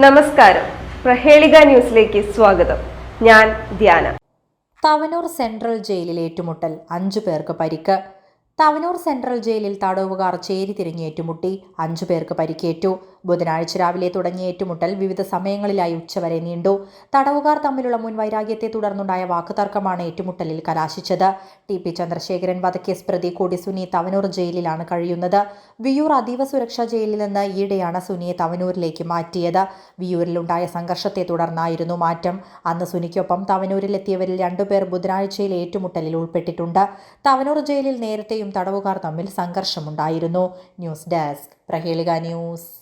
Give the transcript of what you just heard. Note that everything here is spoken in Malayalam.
നമസ്കാരം. പ്രഹേളിക ന്യൂസിലേക്ക് സ്വാഗതം. ഞാൻ ധ്യാന. തവനൂർ സെൻട്രൽ ജയിലിൽ ഏറ്റുമുട്ടൽ അഞ്ചു പേർക്ക് പരിക്ക്. തവനൂർ സെൻട്രൽ ജയിലിൽ തടവുകാർ ചേരി തിരിഞ്ഞേറ്റുമുട്ടി അഞ്ചു പേർക്ക് പരിക്കേറ്റു. ബുധനാഴ്ച രാവിലെ തുടങ്ങിയ ഏറ്റുമുട്ടൽ വിവിധ സമയങ്ങളിലായി ഉച്ചവരെ നീണ്ടു. തടവുകാർ തമ്മിലുള്ള മുൻ വൈരാഗ്യത്തെ തുടർന്നുണ്ടായ വാക്കുതർക്കമാണ് ഏറ്റുമുട്ടലിൽ കലാശിച്ചത്. ടി പി ചന്ദ്രശേഖരൻ വധക്കേസ് പ്രതി കോടി സുനി തവനൂർ ജയിലിലാണ് കഴിയുന്നത്. വിയൂർ അതീവ സുരക്ഷാ ജയിലിൽ നിന്ന് ഈയിടെയാണ് സുനിയെ തവനൂരിലേക്ക് മാറ്റിയത്. വിയൂരിലുണ്ടായ സംഘർഷത്തെ തുടർന്നായിരുന്നു മാറ്റം. അന്ന് സുനിക്കൊപ്പം തവനൂരിലെത്തിയവരിൽ രണ്ടുപേർ ബുധനാഴ്ചയിൽ ഏറ്റുമുട്ടലിൽ ഉൾപ്പെട്ടിട്ടുണ്ട്. തവനൂർ ജയിലിൽ നേരത്തെയും തടവുകാർ തമ്മിൽ സംഘർഷമുണ്ടായിരുന്നു. News desk Prahelika news.